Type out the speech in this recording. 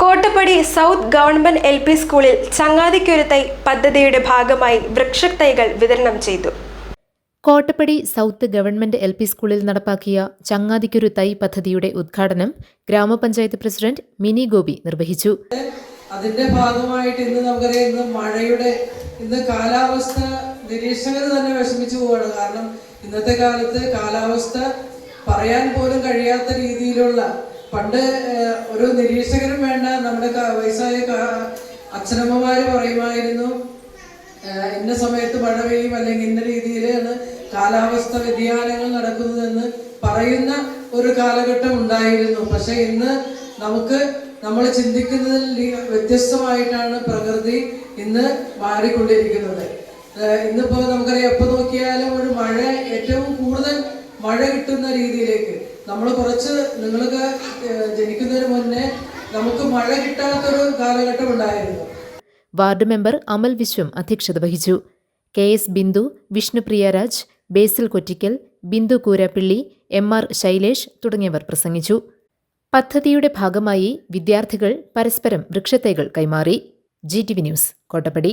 Kottappadi south government L P സ്കൂളിൽ ചങ്ങാതിക്കുരുത്തൈ പദ്ധതിയുടെ ഭാഗമായി വൃക്ഷത്തൈകൾ വിതരണം ചെയ്തു. Kottappadi south government L P സ്കൂളിൽ നടപ്പാക്കിയ ചങ്ങാതിക്കൊരു തൈ പദ്ധതിയുടെ ഉദ്ഘാടനം ഗ്രാമപഞ്ചായത്ത് പ്രസിഡന്റ് മിനി ഗോപി നിർവഹിച്ചു. അതിന്റെ ഭാഗമായിട്ട് ഇന്ന് നമുക്കറിയാം ഇന്ന് മഴയുടെ ഇന്ന് കാലാവസ്ഥ നിരീക്ഷകർ തന്നെ വിഷമിച്ചു പോവാണ്. കാരണം ഇന്നത്തെ കാലത്ത് കാലാവസ്ഥ പറയാൻ പോലും കഴിയാത്ത രീതിയിലുള്ള പണ്ട് ഒരു നിരീക്ഷകരും വേണ്ട നമ്മുടെ വയസ്സായ അച്ഛനമ്മമാർ പറയുമായിരുന്നു ഇന്ന സമയത്ത് മഴ പെയ്യും അല്ലെങ്കിൽ ഇന്ന രീതിയിലാണ് കാലാവസ്ഥ വ്യതിയാനങ്ങൾ നടക്കുന്നതെന്ന് പറയുന്ന ഒരു കാലഘട്ടം ഉണ്ടായിരുന്നു. പക്ഷെ ഇന്ന് നമുക്ക് നമ്മൾ ചിന്തിക്കുന്നതിൽ വ്യത്യസ്തമായിട്ടാണ് പ്രകൃതി ഇന്ന് മാറിക്കൊണ്ടിരിക്കുന്നത്. ഇന്നിപ്പോ നമുക്കറിയാം എപ്പോ നോക്കിയാലും ഒരു മഴ ഏറ്റവും മഴ കിട്ടുന്ന രീതിയിലേക്ക്. നമ്മൾ കുറച്ച് നിങ്ങൾക്ക് ജനിക്കുന്നതിന് മുന്നേ നമുക്ക് മഴ കിട്ടാത്തൊരു കാലഘട്ടം ഉണ്ടായിരുന്നു. വാർഡ് മെമ്പർ അമൽ വിശ്വം അധ്യക്ഷത വഹിച്ചു. K S Bindu Vishnupriya Raj Basil Kottikkal Bindu Koorappilly M R Shailesh തുടങ്ങിയവർ പ്രസംഗിച്ചു. പദ്ധതിയുടെ ഭാഗമായി വിദ്യാർത്ഥികൾ പരസ്പരം വൃക്ഷത്തൈകൾ കൈമാറി. G T V news Kottappadi.